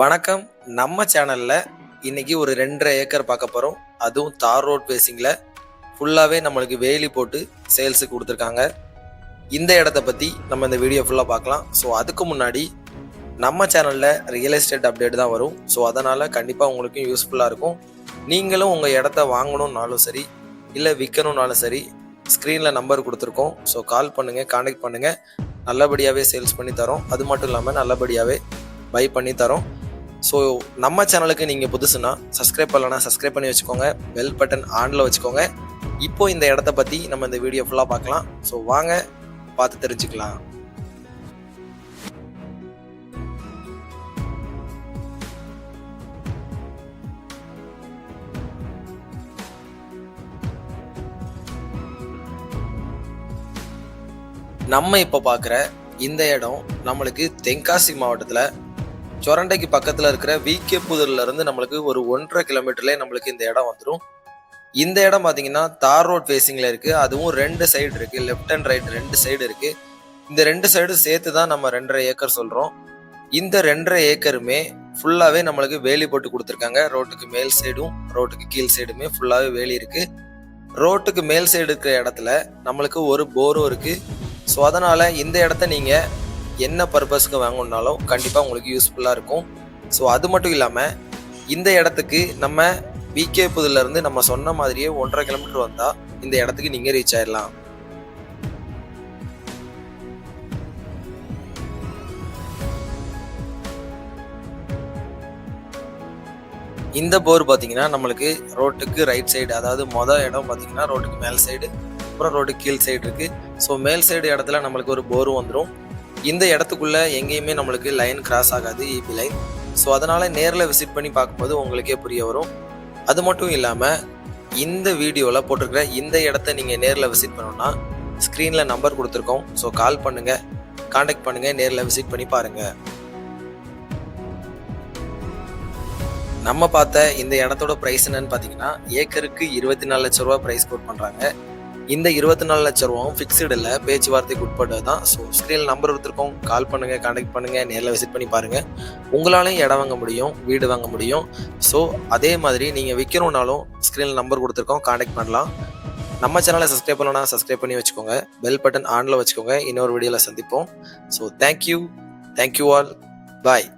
வணக்கம். நம்ம சேனல்ல இன்னைக்கு ஒரு ரெண்டரை ஏக்கர் பார்க்க போறோம். அதுவும் தார் ரோட் பேசிங்ல ஃபுல்லாவே நம்மளுக்கு வேலி போட்டு சேல்ஸுக்கு கொடுத்துருக்காங்க. இந்த இடத்த பத்தி நம்ம இந்த வீடியோ ஃபுல்லா பார்க்கலாம். ஸோ அதுக்கு முன்னாடி நம்ம சேனல்ல ரியல் எஸ்டேட் அப்டேட் தான் வரும். ஸோ அதனால கண்டிப்பா உங்களுக்கும் யூஸ்ஃபுல்லா இருக்கும். நீங்களும் உங்க இடத்த வாங்கணும்னாலும் சரி இல்லை விற்கணும்னாலும் சரி ஸ்க்ரீனில் நம்பர் கொடுத்துருக்கோம். ஸோ கால் பண்ணுங்கள் காண்டாக்ட் பண்ணுங்கள் நல்லபடியாகவே சேல்ஸ் பண்ணி தரோம். அது மட்டும் இல்லாமல் நல்லபடியாகவே பை பண்ணி தரோம். ஸோ நம்ம சேனலுக்கு நீங்கள் புதுசுனா சப்ஸ்கிரைப் பண்ணலன்னா சப்ஸ்கிரைப் பண்ணி வச்சுக்கோங்க. பெல் பட்டன் ஆனில் வச்சுக்கோங்க. இப்போ இந்த இடத்த பற்றி நம்ம இந்த வீடியோ ஃபுல்லாக பார்க்கலாம். ஸோ வாங்க பார்த்து தெரிஞ்சுக்கலாம். நம்ம இப்போ பார்க்குற இந்த இடம் நம்மளுக்கு தென்காசி மாவட்டத்தில் சொரண்டைக்கு பக்கத்தில் இருக்கிற விகே புதூர்லேருந்து நம்மளுக்கு ஒரு ஒன்றரை கிலோமீட்டர்லேயே நம்மளுக்கு இந்த இடம் வந்துடும் இந்த இடம் பார்த்தீங்கன்னா தார் ரோட் ஃபேஸிங்கில் இருக்குது அதுவும் ரெண்டு சைடு இருக்குது லெஃப்ட் அண்ட் ரைட் ரெண்டு சைடு இருக்குது இந்த ரெண்டு சைடு சேர்த்து தான் நம்ம ரெண்டரை ஏக்கர் சொல்கிறோம் இந்த ரெண்டரை ஏக்கருமே ஃபுல்லாகவே நம்மளுக்கு வேலி போட்டு கொடுத்துருக்காங்க. ரோட்டுக்கு மேல் சைடும் ரோட்டுக்கு கீழ் சைடுமே ஃபுல்லாகவே வேலி இருக்குது ரோட்டுக்கு மேல் சைடு இருக்கிற இடத்துல நம்மளுக்கு ஒரு போரும் இருக்குது ஸோ அதனால் இந்த இடத்த நீங்கள் என்ன பர்பஸ்க்கு வாங்கணுன்னாலும் கண்டிப்பாக உங்களுக்கு யூஸ்ஃபுல்லாக இருக்கும். ஸோ அது மட்டும் இல்லாமல் இந்த இடத்துக்கு நம்ம பிகே புதுலேருந்து நம்ம சொன்ன மாதிரியே ஒன்றரை கிலோமீட்டர் வந்தால் இந்த இடத்துக்கு நீங்கள் ரீச் ஆயிடலாம் இந்த போர் பார்த்தீங்கன்னா நம்மளுக்கு ரோட்டுக்கு ரைட் சைடு அதாவது மொதல் இடம் பார்த்தீங்கன்னா ரோட்டுக்கு மேல் சைடு அப்புறம் ரோட்டுக்கு கீழ் சைடு இருக்குது ஸோ மேல் சைடு இடத்துல நம்மளுக்கு ஒரு போர் வந்துடும் இந்த இடத்துக்குள்ளே எங்கேயுமே நம்மளுக்கு லைன் கிராஸ் ஆகாது இபி லைன் ஸோ அதனால் நேரில் விசிட் பண்ணி பார்க்கும்போது உங்களுக்கே புரிய வரும். அது மட்டும் இல்லாமல் இந்த வீடியோவில் போட்டிருக்கிற இந்த இடத்த நீங்கள் நேரில் விசிட் பண்ணோன்னா ஸ்க்ரீனில் நம்பர் கொடுத்துருக்கோம். ஸோ கால் பண்ணுங்கள் காண்டாக்ட் பண்ணுங்கள் நேரில் விசிட் பண்ணி பாருங்கள் நம்ம பார்த்த இந்த இடத்தோட ப்ரைஸ் என்னன்னு பார்த்தீங்கன்னா ஏக்கருக்கு இருபத்தி நாலு லட்ச ரூபா ப்ரைஸ் கோட் பண்ணுறாங்க இந்த இருபத்தி நாலு லட்ச ரூபாவும் ஃபிக்ஸ்டு இல்லை. பேச்சுவார்த்தைக்கு உட்பட்டது தான். ஸோ ஸ்க்ரீனில் நம்பர் கொடுத்துருக்கோம். கால் பண்ணுங்கள் காண்டாக்ட் பண்ணுங்கள் நேரில் விசிட் பண்ணி பாருங்கள் உங்களாலையும் இடம் வாங்க முடியும் வீடு வாங்க முடியும். ஸோ அதே மாதிரி நீங்கள் விற்கணுன்னாலும் ஸ்க்ரீனில் நம்பர் கொடுத்துருக்கோம். காண்டாக்ட் பண்ணலாம். நம்ம சேனலை சப்ஸ்கிரைப் பண்ணலன்னா சப்ஸ்கிரைப் பண்ணி வச்சுக்கோங்க. பெல் பட்டன் ஆனில் வச்சுக்கோங்க. இன்னொரு வீடியோவில் சந்திப்போம். So thank you thank you all bye